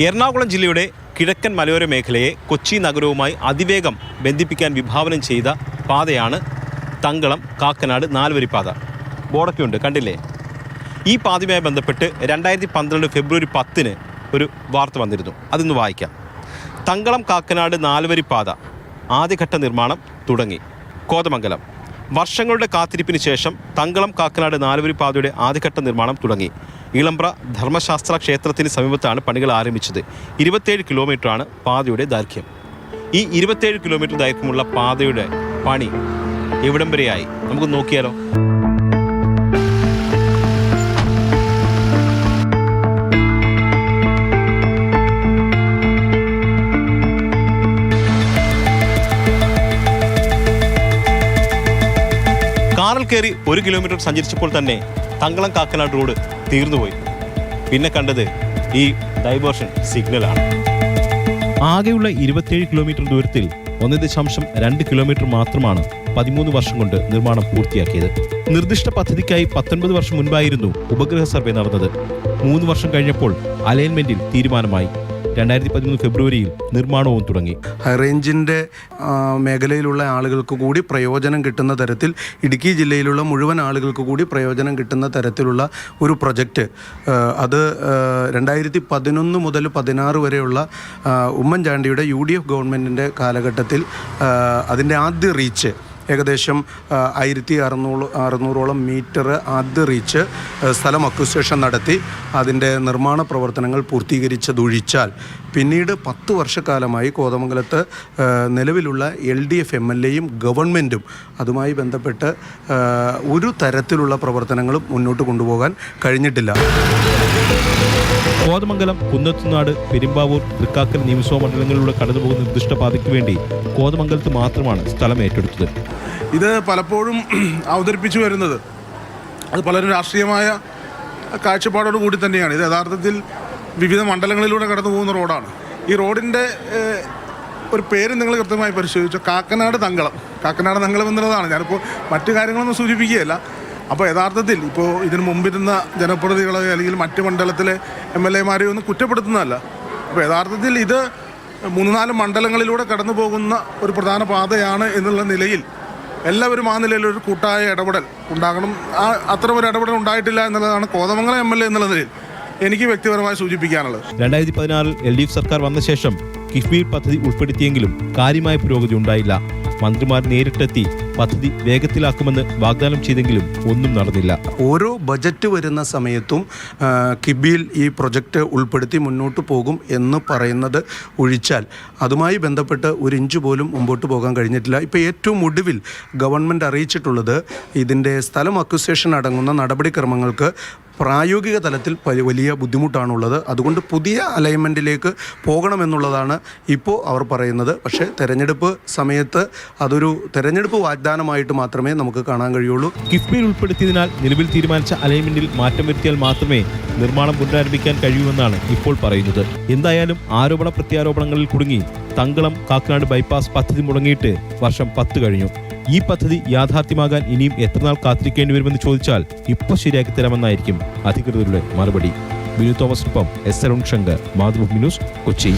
എറണാകുളം ജില്ലയുടെ കിഴക്കൻ മലയോര മേഖലയെ കൊച്ചി നഗരവുമായി അതിവേഗം ബന്ധിപ്പിക്കാൻ വിഭാവനം ചെയ്ത പാതയാണ് തങ്കളം കാക്കനാട് നാലുവരിപ്പാത ബോർഡൊക്കെ ഉണ്ട് കണ്ടില്ലേ? ഈ പാതയുമായി ബന്ധപ്പെട്ട് രണ്ടായിരത്തി പന്ത്രണ്ട് ഫെബ്രുവരി പത്തിന് ഒരു വാർത്ത വന്നിരുന്നു. അതൊന്ന് വായിക്കാം. തങ്കളം കാക്കനാട് നാലുവരിപ്പാത ആദ്യഘട്ട നിർമ്മാണം തുടങ്ങി. കോതമംഗലം. വർഷങ്ങളുടെ കാത്തിരിപ്പിന് ശേഷം തങ്കളം കാക്കനാട് നാലുവരി പാതയുടെ ആദ്യഘട്ട നിർമ്മാണം തുടങ്ങി. ഇളമ്പ്ര ധർമ്മശാസ്ത്ര ക്ഷേത്രത്തിന് സമീപത്താണ് പണികൾ ആരംഭിച്ചത്. ഇരുപത്തേഴ് കിലോമീറ്ററാണ് പാതയുടെ ദൈർഘ്യം. ഈ ഇരുപത്തേഴ് കിലോമീറ്റർ ദൈർഘ്യമുള്ള പാതയുടെ പണി എവിടം വരെയായി? നമുക്ക് നോക്കിയാലോ. കാറിൽ കയറി ഒരു കിലോമീറ്റർ സഞ്ചരിച്ചപ്പോൾ തന്നെ തങ്കളം കാക്കനാട് റോഡ് തീർന്നുപോയി. പിന്നെ കണ്ടത് ഈ ഡൈവേർഷൻ സിഗ്നലാണ്. ആകെയുള്ള ഇരുപത്തിയേഴ് കിലോമീറ്റർ ദൂരത്തിൽ ഒന്ന് ദശാംശം രണ്ട് കിലോമീറ്റർ മാത്രമാണ് പതിമൂന്ന് വർഷം കൊണ്ട് നിർമ്മാണം പൂർത്തിയാക്കിയത്. നിർദ്ദിഷ്ട പദ്ധതിക്കായി പത്തൊൻപത് വർഷം മുൻപായിരുന്നു ഉപഗ്രഹ സർവേ നടന്നത്. മൂന്ന് വർഷം കഴിഞ്ഞപ്പോൾ അലൈൻമെന്റിൽ തീരുമാനമായി. രണ്ടായിരത്തി പതിമൂന്ന് ഫെബ്രുവരിയിൽ നിർമ്മാണവും തുടങ്ങി. ഹൈറേഞ്ചിന്റെ മേഖലയിലുള്ള ആളുകൾക്ക് കൂടി പ്രയോജനം കിട്ടുന്ന തരത്തിൽ ഇടുക്കി ജില്ലയിലുള്ള മുഴുവൻ ആളുകൾക്ക് കൂടി പ്രയോജനം കിട്ടുന്ന തരത്തിലുള്ള ഒരു പ്രൊജക്റ്റ് അത് രണ്ടായിരത്തി പതിനൊന്ന് മുതൽ പതിനാറ് വരെയുള്ള ഉമ്മൻചാണ്ടിയുടെ യു ഡി എഫ് ഗവൺമെന്റിന്റെ കാലഘട്ടത്തിൽ അതിന്റെ ആദ്യ റീച്ച് ഏകദേശം ആയിരത്തി അറുന്നൂറ് അറുന്നൂറോളം മീറ്റർ അതിറിച്ച് റീച്ച് സ്ഥലം അക്വിസേഷൻ നടത്തി. അതിന്റെ നിർമ്മാണ പ്രവർത്തനങ്ങൾ പൂർത്തീകരിച്ചതൊഴിച്ചാൽ പിന്നീട് പത്ത് വർഷക്കാലമായി കോതമംഗലത്ത് നിലവിലുള്ള L D F M L എയും ഗവൺമെന്റും അതുമായി ബന്ധപ്പെട്ട് ഒരു തരത്തിലുള്ള പ്രവർത്തനങ്ങളും മുന്നോട്ട് കൊണ്ടുപോകാൻ കഴിഞ്ഞിട്ടില്ല. കോതമംഗലം കുന്നത്തുനാട് പെരുമ്പാവൂർ തൃക്കാക്കൽ നിയമസഭാ മണ്ഡലങ്ങളിലൂടെ കടന്നുപോകുന്ന നിർദ്ദിഷ്ട പാതയ്ക്ക് വേണ്ടി കോതമംഗലത്ത് മാത്രമാണ് സ്ഥലം ഏറ്റെടുത്തത്. ഇത് പലപ്പോഴും അവതരിപ്പിച്ചു വരുന്നത്. അത് പലരും രാഷ്ട്രീയമായ കാഴ്ചപ്പാടോട് കൂടി തന്നെയാണ്. ഇത് യഥാർത്ഥത്തിൽ വിവിധ മണ്ഡലങ്ങളിലൂടെ കടന്നു പോകുന്ന റോഡാണ്. ഈ റോഡിന്റെ ഒരു പേര് നിങ്ങൾ കൃത്യമായി പരിശോധിച്ചു? കാക്കനാട് തങ്കളം. കാക്കനാട് തങ്കളം എന്നുള്ളതാണ്. ഞാനിപ്പോൾ മറ്റു കാര്യങ്ങളൊന്നും സൂചിപ്പിക്കുകയല്ല. അപ്പോൾ യഥാർത്ഥത്തിൽ ഇപ്പോൾ ഇതിന് മുമ്പിരുന്ന ജനപ്രതിനിധികളെ അല്ലെങ്കിൽ മറ്റ് മണ്ഡലത്തിലെ എം എൽ എമാരെയോ ഒന്നും കുറ്റപ്പെടുത്തുന്നതല്ല. അപ്പോൾ യഥാർത്ഥത്തിൽ ഇത് മൂന്ന് നാല് മണ്ഡലങ്ങളിലൂടെ കടന്നു പോകുന്ന ഒരു പ്രധാന പാതയാണ് എന്നുള്ള നിലയിൽ എല്ലാവരും ആ നിലയിൽ ഒരു കൂട്ടായ ഇടപെടൽ ഉണ്ടാകണം. ആ അത്തരം ഒരു ഇടപെടൽ ഉണ്ടായിട്ടില്ല എന്നുള്ളതാണ് കോതമംഗലം എം എൽ എ എന്നുള്ള നിലയിൽ എനിക്ക് വ്യക്തിപരമായി സൂചിപ്പിക്കാനുള്ളത്. രണ്ടായിരത്തി പതിനാറിൽ എൽ ഡി എഫ് സർക്കാർ വന്ന ശേഷം കിഫ്ബി പദ്ധതി ഉൾപ്പെടുത്തിയെങ്കിലും കാര്യമായ പുരോഗതി ഉണ്ടായില്ല. മന്ത്രിമാർ നേരിട്ടെത്തി പദ്ധതി വേഗത്തിലാക്കുമെന്ന് വാഗ്ദാനം ചെയ്തെങ്കിലും ഒന്നും നടന്നില്ല. ഓരോ ബജറ്റ് വരുന്ന സമയത്തും കിബിയിൽ ഈ പ്രൊജക്റ്റ് ഉൾപ്പെടുത്തി മുന്നോട്ട് പോകും എന്ന് പറയുന്നത് ഒഴിച്ചാൽ അതുമായി ബന്ധപ്പെട്ട് ഒരു ഇഞ്ച് പോലും മുമ്പോട്ട് പോകാൻ കഴിഞ്ഞിട്ടില്ല. ഇപ്പോൾ ഏറ്റവും ഒടുവിൽ ഗവൺമെന്റ് അറിയിച്ചിട്ടുള്ളത് ഇതിന്റെ സ്ഥലം അക്വിസേഷൻ അടങ്ങുന്ന നടപടിക്രമങ്ങൾക്ക് പ്രായോഗിക തലത്തിൽ വലിയ ബുദ്ധിമുട്ടാണുള്ളത്. അതുകൊണ്ട് പുതിയ അലൈൻമെന്റിലേക്ക് പോകണമെന്നുള്ളതാണ് ഇപ്പോൾ അവർ പറയുന്നത്. പക്ഷേ തെരഞ്ഞെടുപ്പ് സമയത്ത് അതൊരു തെരഞ്ഞെടുപ്പ് വാഗ്ദാനമായിട്ട് മാത്രമേ നമുക്ക് കാണാൻ കഴിയുള്ളൂ. കിഫ്ബിയിൽ ഉൾപ്പെടുത്തിയതിനാൽ നിലവിൽ തീരുമാനിച്ച അലൈൻമെന്റിൽ മാറ്റം വരുത്തിയാൽ മാത്രമേ നിർമ്മാണം പുനരാരംഭിക്കാൻ കഴിയൂവെന്നാണ് ഇപ്പോൾ പറയുന്നത്. എന്തായാലും ആരോപണ പ്രത്യാരോപണങ്ങളിൽ കുടുങ്ങി തങ്കളം കാക്കനാട് ബൈപ്പാസ് പദ്ധതി മുടങ്ങിയിട്ട് വർഷം പത്ത് കഴിഞ്ഞു. ഈ പദ്ധതി യാഥാർത്ഥ്യമാകാൻ ഇനിയും എത്രനാൾ കാത്തിരിക്കേണ്ടി വരുമെന്ന് ചോദിച്ചാൽ ഇപ്പോൾ ശരിയാക്കി തരാമെന്നായിരിക്കും അധികൃതരുടെ മറുപടി. ബിനു തോമസിനൊപ്പം എസ് അരുൺ ശങ്കർ മാതൃഭൂമി ന്യൂസ് കൊച്ചി.